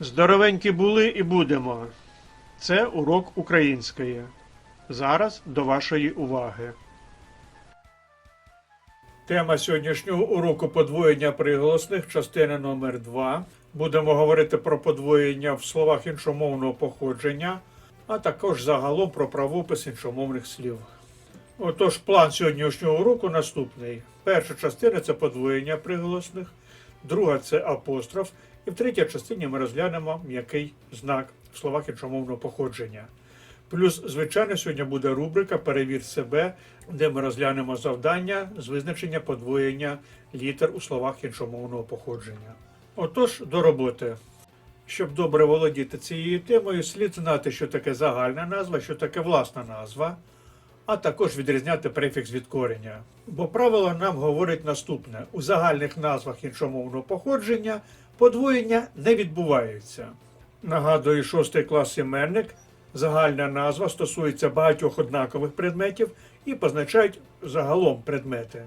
Здоровенькі були і будемо. Це урок української. Зараз до вашої уваги. Тема сьогоднішнього уроку подвоєння приголосних, частина номер 2 Будемо говорити про подвоєння в словах іншомовного походження, а також загалом про правопис іншомовних слів. Отож, план сьогоднішнього уроку наступний. Перша частина це подвоєння приголосних, друга це апостроф, і в третій частині ми розглянемо м'який знак в словах іншомовного походження. Плюс, звичайно, сьогодні буде рубрика Перевір себе, де ми розглянемо завдання з визначення подвоєння літер у словах іншомовного походження. Отож, до роботи. Щоб добре володіти цією темою, слід знати, що таке загальна назва, що таке власна назва, а також відрізняти префікс від кореня. Бо правило нам говорить наступне: у загальних назвах іншомовного походження подвоєння не відбувається. Нагадую, шостий клас іменник. Загальна назва стосується багатьох однакових предметів і позначають загалом предмети.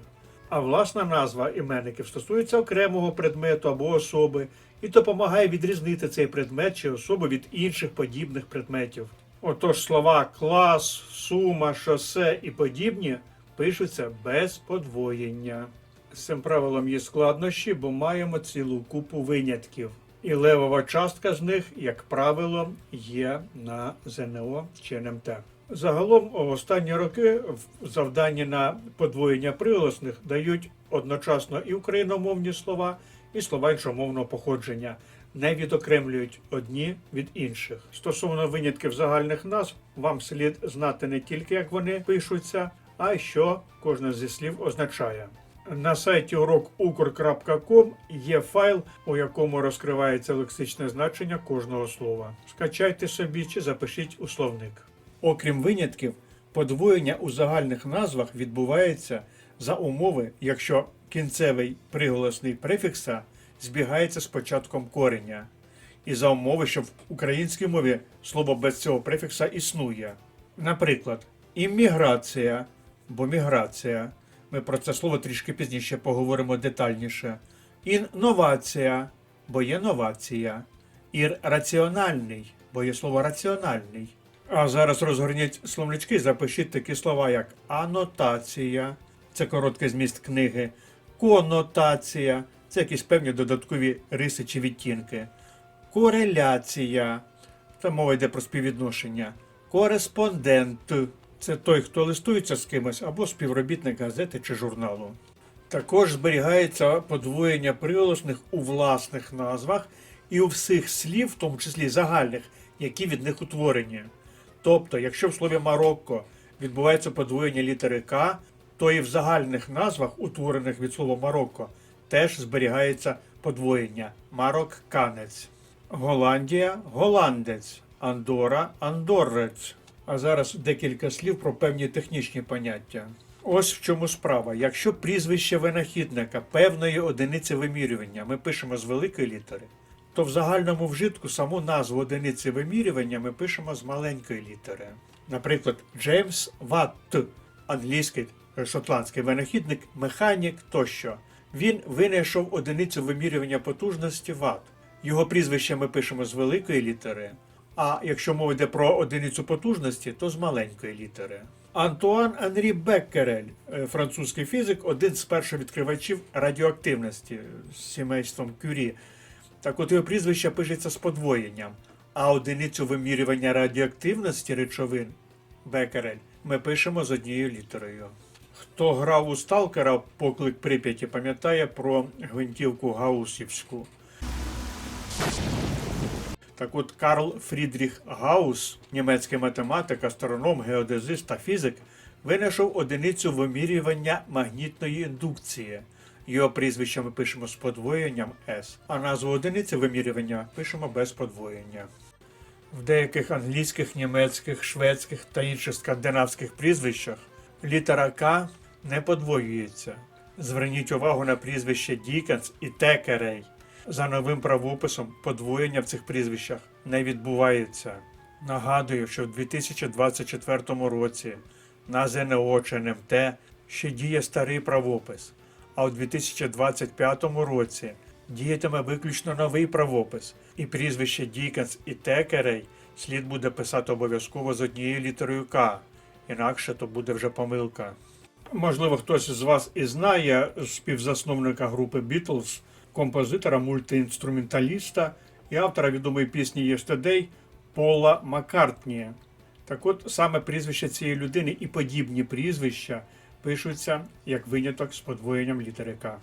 А власна назва іменників стосується окремого предмету або особи і допомагає відрізнити цей предмет чи особу від інших подібних предметів. Отож слова клас, сума, шосе і подібні пишуться без подвоєння. З цим правилом є складнощі, бо маємо цілу купу винятків. І левова частка з них, як правило, є на ЗНО чи НМТ. Загалом останні роки в завданні на подвоєння приголосних дають одночасно і україномовні слова, і слова іншомовного походження, не відокремлюють одні від інших. Стосовно винятків загальних назв, вам слід знати не тільки як вони пишуться, а й що кожне зі слів означає. На сайті урокукр.ком є файл, у якому розкривається лексичне значення кожного слова. Скачайте собі чи запишіть у словник. Окрім винятків, подвоєння у загальних назвах відбувається за умови, якщо кінцевий приголосний префікса збігається з початком кореня, і за умови, що в українській мові слово без цього префікса існує. Наприклад, імміграція, бо міграція. Ми про це слово трішки пізніше поговоримо детальніше. Інновація, бо є новація. Ір раціональний, бо є слово раціональний. А зараз розгорніть словнички, запишіть такі слова, як анотація, це короткий зміст книги, конотація, це якісь певні додаткові риси чи відтінки, кореляція, це мова йде про співвідношення, кореспондент це той, хто листується з кимось або співробітник газети чи журналу. Також зберігається подвоєння приголосних у власних назвах і у всіх слів, в тому числі загальних, які від них утворені. Тобто, якщо в слові Марокко відбувається подвоєння літери К, то і в загальних назвах, утворених від слова Марокко, теж зберігається подвоєння марокканець. Голландія голландець, Андора андоррець. А зараз декілька слів про певні технічні поняття. Ось в чому справа. Якщо прізвище винахідника певної одиниці вимірювання ми пишемо з великої літери, то в загальному вжитку саму назву одиниці вимірювання ми пишемо з маленької літери. Наприклад, Джеймс Ватт, англійський е, шотландський винахідник, механік тощо. Він винайшов одиницю вимірювання потужності Ватт. Його прізвище ми пишемо з великої літери. А якщо мова йде про одиницю потужності, то з маленької літери. Антуан Анрі Беккерель, е, французький фізик, один з перших відкривачів радіоактивності з сімейством Кюрі. Так от його прізвище пишеться з подвоєнням, а одиницю вимірювання радіоактивності речовин Беккерель ми пишемо з однією літерою. Хто грав у сталкера поклик Прип'яті, пам'ятає про гвинтівку Гаусівську. Так от Карл Фрідріх Гаус, німецький математик, астроном, геодезист та фізик, винайшов одиницю вимірювання магнітної індукції. Його прізвище ми пишемо з подвоєнням S, а назву одиниці вимірювання пишемо без подвоєння. В деяких англійських, німецьких, шведських та інших скандинавських прізвищах літера К не подвоюється. Зверніть увагу на прізвище Дікенс і Текерей. За новим правописом подвоєння в цих прізвищах не відбувається. Нагадую, що в 2024 році на ЗНО чи НМТ ще діє старий правопис, а у 2025 році діятиме виключно новий правопис, І прізвище Дікенс і Текерей слід буде писати обов'язково з однією літерою К, інакше то буде вже помилка. Можливо, хтось з вас і знає співзасновника групи Beatles, композитора, мультиінструменталіста і автора відомої пісні «Yesterday» Пола Маккартні. Так от саме прізвище цієї людини і подібні прізвища пишуться як виняток з подвоєнням літери К.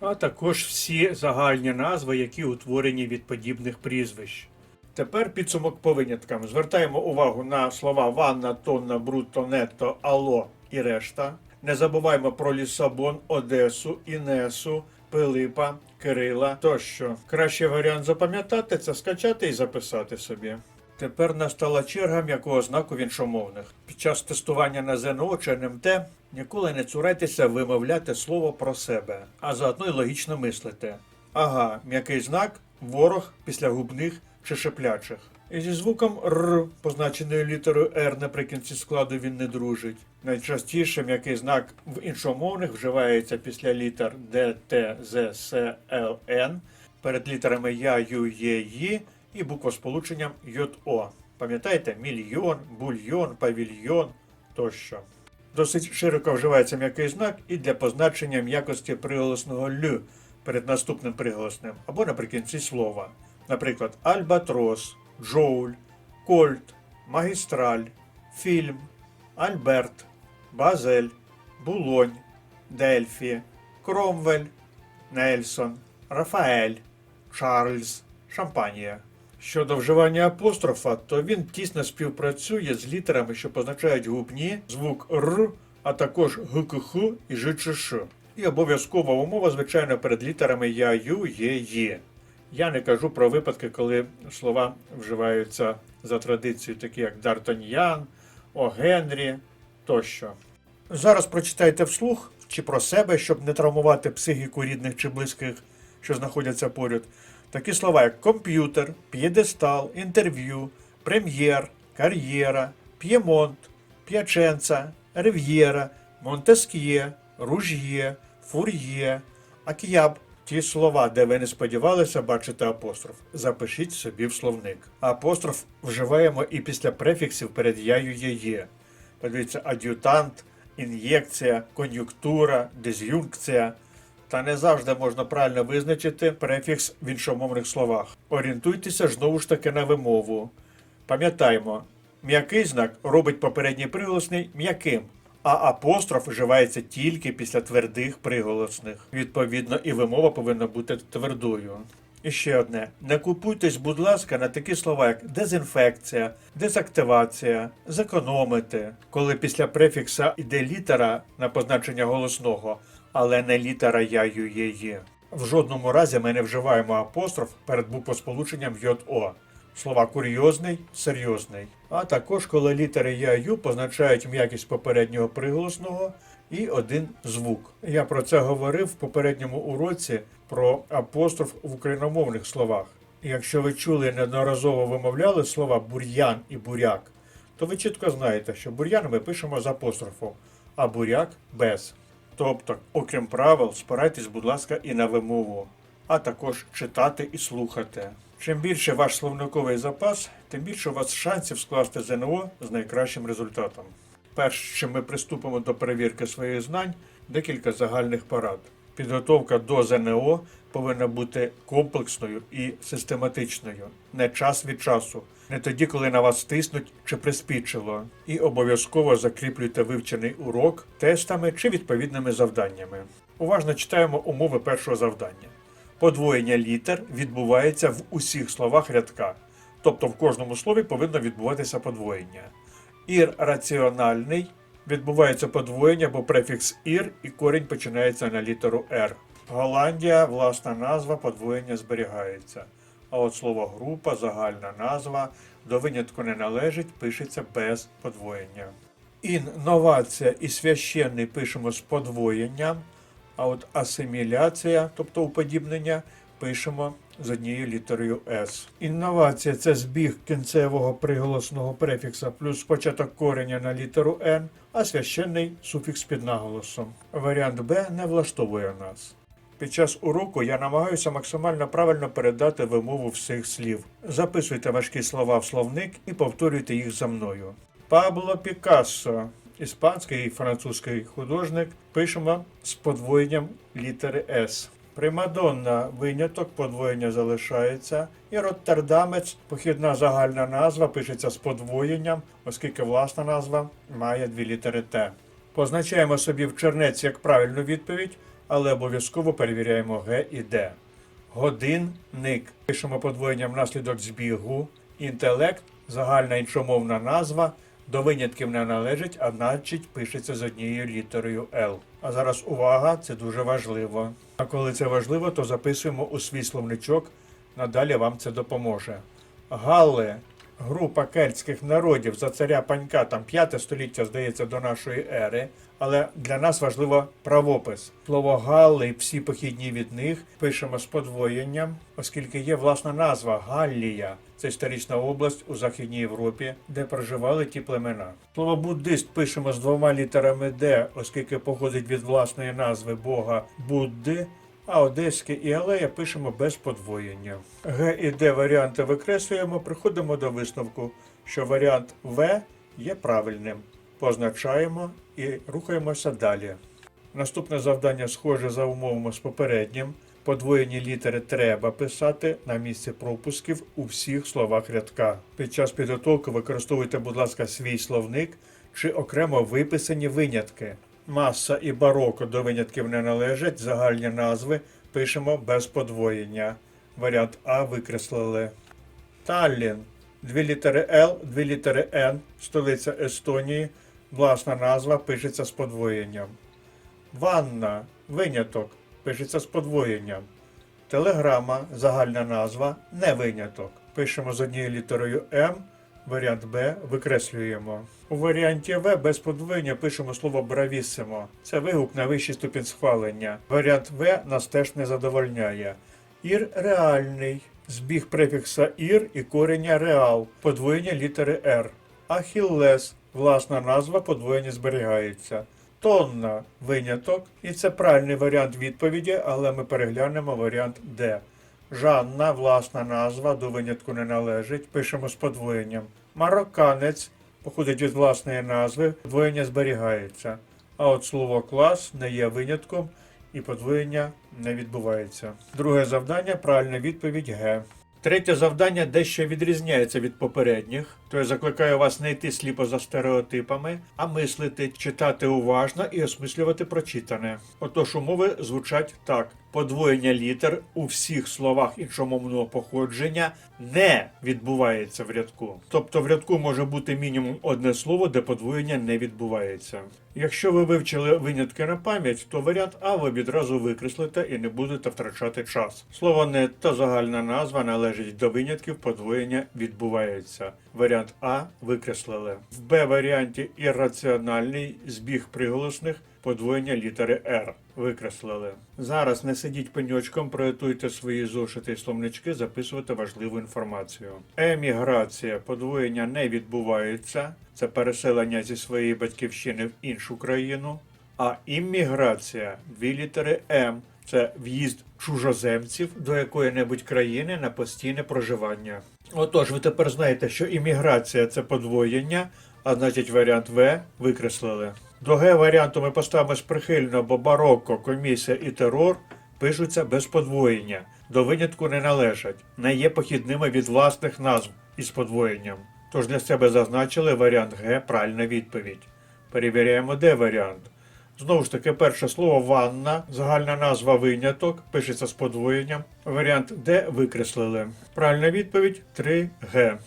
А також всі загальні назви, які утворені від подібних прізвищ. Тепер підсумок по виняткам. Звертаємо увагу на слова ванна, тонна, брутто, нетто, ало і решта. Не забуваємо про Лісабон, Одесу, Інесу, Пилипа, Кирила тощо. Кращий варіант запам'ятати це скачати і записати собі. Тепер настала черга м'якого знаку в іншомовних. Під час тестування на ЗНО чи НМТ ніколи не цурайтеся вимовляти слово про себе, а заодно й логічно мислити. Ага, м'який знак, ворог після губних чи шиплячих. Зі звуком Р, позначеною літерою Р наприкінці складу він не дружить. Найчастіше м'який знак в іншомовних вживається після літер Д, Т, З, С, Л, Н, перед літерами Я, Ю, Є, Ї і буквосполученням ЙО. Пам'ятаєте? Мільйон, бульйон, павільйон тощо. Досить широко вживається м'який знак і для позначення м'якості приголосного Л перед наступним приголосним або наприкінці слова. Наприклад, Альбатрос, Джоуль, Кольт, Магістраль, Фільм, Альберт, Базель, Булонь, Дельфі, Кромвель, Нельсон, Рафаель, Чарльз, Шампанія. Щодо вживання апострофа, то він тісно співпрацює з літерами, що позначають губні, звук Р, а також ГКХ і ЖЧШ. І обов'язкова умова, звичайно, перед літерами Я, Ю, Є, Є. Я не кажу про випадки, коли слова вживаються за традицією, такі як Д'Артаньян, О Генрі тощо. Зараз прочитайте вслух чи про себе, щоб не травмувати психіку рідних чи близьких, що знаходяться поряд. Такі слова, як комп'ютер, п'єдестал, інтерв'ю, прем'єр, кар'єра, п'ємонт, п'яченца, рив'єра, монтеск'є, руж'є, фур'є, ак'яб. Ті слова, де ви не сподівалися бачити апостроф, запишіть собі в словник. Апостроф вживаємо і після префіксів перед яю є. Подивіться, ад'ютант, ін'єкція, кон'юнктура, диз'юнкція. Та не завжди можна правильно визначити префікс в іншомовних словах. Орієнтуйтеся знову ж таки на вимову. Пам'ятаймо, м'який знак робить попередній приголосний м'яким, а апостроф вживається тільки після твердих приголосних. Відповідно, і вимова повинна бути твердою. І ще одне: не купуйтесь, будь ласка, на такі слова, як дезінфекція, дезактивація, зекономити, коли після префікса йде літера на позначення голосного, але не літера я, ю, є. В жодному разі ми не вживаємо апостроф перед буквосполученням ЙО. Слова курйозний, серйозний. А також коли літери я, ю позначають м'якість попереднього приголосного і один звук. Я про це говорив в попередньому уроці про апостроф в україномовних словах. Якщо ви чули і неодноразово вимовляли слова бур'ян і буряк, то ви чітко знаєте, що бур'ян ми пишемо з апострофом, а буряк без. Тобто, окрім правил, спирайтесь, будь ласка, і на вимову, а також читати і слухати. Чим більше ваш словниковий запас, тим більше у вас шансів скласти ЗНО з найкращим результатом. Перш чим ми приступимо до перевірки своїх знань, декілька загальних порад. Підготовка до ЗНО повинна бути комплексною і систематичною, не час від часу, не тоді, коли на вас тиснуть чи приспічило. І обов'язково закріплюйте вивчений урок тестами чи відповідними завданнями. Уважно читаємо умови першого завдання. Подвоєння літер відбувається в усіх словах рядка, тобто в кожному слові повинно відбуватися подвоєння. Ір раціональний відбувається подвоєння, бо префікс ір і корінь починається на літеру Р. Голландія, власна назва, подвоєння зберігається. А от слово група, загальна назва, до винятку не належить, пишеться без подвоєння. Інновація і священний пишемо з подвоєнням, а от асиміляція, тобто уподібнення, пишемо з однією літерою С. Інновація це збіг кінцевого приголосного префікса плюс початок кореня на літеру Н, а священний суфікс під наголосом. Варіант Б не влаштовує нас. Під час уроку я намагаюся максимально правильно передати вимову всіх слів. Записуйте важкі слова в словник і повторюйте їх за мною. Пабло Пікассо, іспанський і французький художник, пишемо з подвоєнням літери С. Примадонна виняток, подвоєння залишається. І Роттердамець, похідна загальна назва, пишеться з подвоєнням, оскільки власна назва має дві літери Т. Позначаємо собі в чернець як правильну відповідь, але обов'язково перевіряємо Г і Д. Годинник. Пишемо подвоєння внаслідок збігу. Інтелект загальна іншомовна назва. До винятків не належить, а значить пишеться з однією літерою Л. А зараз увага, це дуже важливо. А коли це важливо, то записуємо у свій словничок. Надалі вам це допоможе. Галли група кельтських народів за царя Панька, там 5 століття, здається, до нашої ери. Але для нас важливо правопис. Слово Галли всі похідні від них пишемо з подвоєнням, оскільки є власна назва Галлія. Це історична область у Західній Європі, де проживали ті племена. Слово буддист пишемо з двома літерами Д, оскільки походить від власної назви Бога Будди. А одеське і алея пишемо без подвоєння. Г і Д варіанти викреслюємо, приходимо до висновку, що варіант В є правильним. Позначаємо і рухаємося далі. Наступне завдання схоже за умовами з попереднім. Подвоєні літери треба писати на місці пропусків у всіх словах рядка. Під час підготовки використовуйте, будь ласка, свій словник чи окремо виписані винятки. Маса і бароко до винятків не належать, загальні назви пишемо без подвоєння. Варіант А викреслили. Таллін. Дві літери Л, дві літери Н, столиця Естонії. Власна назва пишеться з подвоєнням. Ванна. Виняток пишеться з подвоєнням. Телеграма, загальна назва, не виняток. Пишемо з однією літерою М, варіант Б викреслюємо. У варіанті В без подвоєння пишемо слово бравісимо. Це вигук на вищий ступінь схвалення. Варіант В нас теж не задовольняє. Ір реальний. Збіг префікса ір і кореня реал, подвоєння літери Р. Ахіллес. Власна назва подвоєння зберігається. Тонна виняток, і це правильний варіант відповіді, але ми переглянемо варіант Д. Жанна, власна назва, до винятку не належить. Пишемо з подвоєнням. Марокканець походить від власної назви, подвоєння зберігається. А от слово клас не є винятком і подвоєння не відбувається. Друге завдання правильна відповідь Г. Третє завдання дещо відрізняється від попередніх, то я закликаю вас не йти сліпо за стереотипами, а мислити, читати уважно і осмислювати прочитане. Отож, умови звучать так: подвоєння літер у всіх словах іншомовного походження не відбувається в рядку. Тобто в рядку може бути мінімум одне слово, де подвоєння не відбувається. Якщо ви вивчили винятки на пам'ять, то варіант А ви відразу викреслите і не будете втрачати час. Слово не та загальна назва належить до винятків, подвоєння відбувається. Варіант А викреслили. В Б варіанті ірраціональний збіг приголосних подвоєння літери Р. Викреслили. Зараз не сидіть пеньочком, проєктуйте свої зошити і словнички, записувати важливу інформацію. Еміграція подвоєння не відбувається. Це переселення зі своєї батьківщини в іншу країну. А імміграція дві літери М. Це в'їзд чужоземців до якої-небудь країни на постійне проживання. Отож, ви тепер знаєте, що імміграція це подвоєння, а значить варіант В викреслили. До Г варіанту ми поставимо прихильно, бо барокко, комісія і терор пишуться без подвоєння. До винятку не належать, не є похідними від власних назв із подвоєнням. Тож для себе зазначили варіант Г правильна відповідь. Перевіряємо, де варіант. Знову ж таки, перше слово ванна, загальна назва виняток, пишеться з подвоєнням. Варіант Д викреслили. Правильна відповідь 3Г.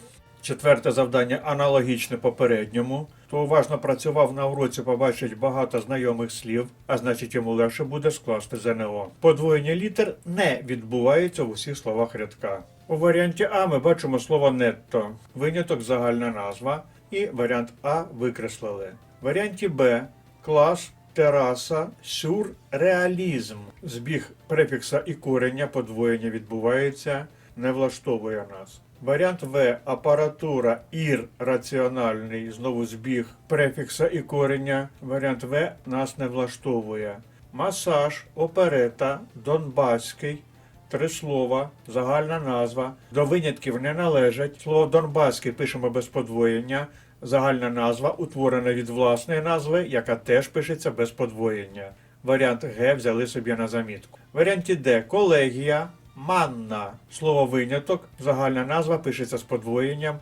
Четверте завдання аналогічне попередньому. Хто уважно працював на уроці, побачить багато знайомих слів, а значить йому легше буде скласти ЗНО. Подвоєння літер не відбувається в усіх словах рядка. У варіанті А ми бачимо слово нетто, виняток загальна назва, і варіант А викреслили. В варіанті Б клас тераса, сюрреалізм. Збіг префікса і кореня подвоєння відбувається, не влаштовує нас. Варіант В апаратура ір раціональний, знову збіг префікса і кореня. Варіант В нас не влаштовує. масаж, оперета, донбаський. Три слова, загальна назва. До винятків не належать. Слово Донбаський пишемо без подвоєння. Загальна назва утворена від власної назви, яка теж пишеться без подвоєння. Варіант Г взяли собі на замітку. Варіанті Д колегія, манна. Слово виняток, загальна назва пишеться з подвоєнням.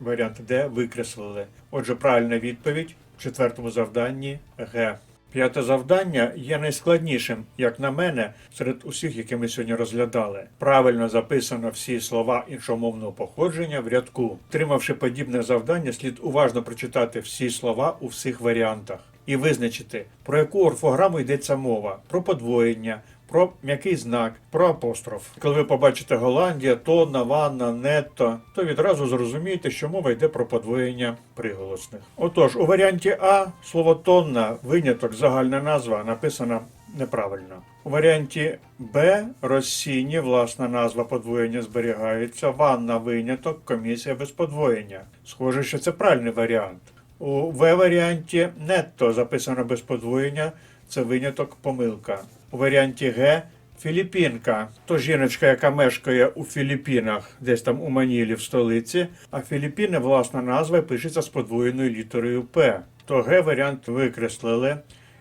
Варіант Д викреслили. Отже, правильна відповідь в четвертому завданні Г. П'яте завдання є найскладнішим, як на мене, серед усіх, які ми сьогодні розглядали. Правильно записано всі слова іншомовного походження в рядку. Тримавши подібне завдання, слід уважно прочитати всі слова у всіх варіантах і визначити, про яку орфограму йдеться мова: про подвоєння, про м'який знак, про апостроф. Коли ви побачите Голландія, тонна, ванна, нетто, то відразу зрозумієте, що мова йде про подвоєння приголосних. Отож, у варіанті А слово тонна, виняток, загальна назва написана неправильно. У варіанті Б розсінні, власна назва подвоєння зберігається, ванна виняток, комісія без подвоєння. Схоже, що це правильний варіант. У В варіанті нетто записано без подвоєння, це виняток помилка. У варіанті Г Філіппінка то жіночка, яка мешкає у Філіппінах, десь там у Манілі в столиці, а Філіппіни, власна назва, пишеться з подвоєною літерою П. То Г варіант викреслили.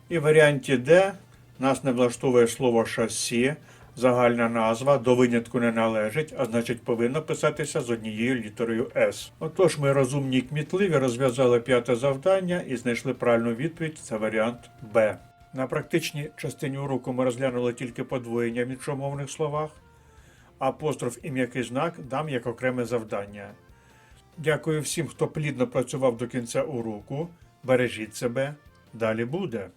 І в варіанті Д нас не влаштовує слово шасі, загальна назва, до винятку не належить, а значить повинно писатися з однією літерою С. Отож, ми розумні і кмітливі розв'язали п'яте завдання і знайшли правильну відповідь. Це варіант Б. На практичній частині уроку ми розглянули тільки подвоєння в іншомовних словах. Апостроф і м'який знак дам як окреме завдання. Дякую всім, хто плідно працював до кінця уроку. Бережіть себе. Далі буде.